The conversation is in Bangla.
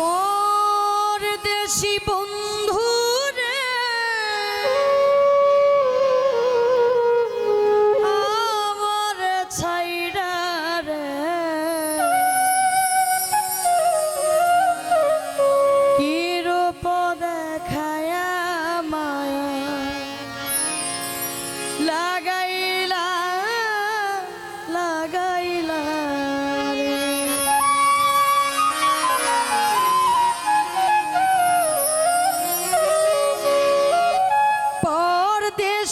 পরদেশি বন্ধু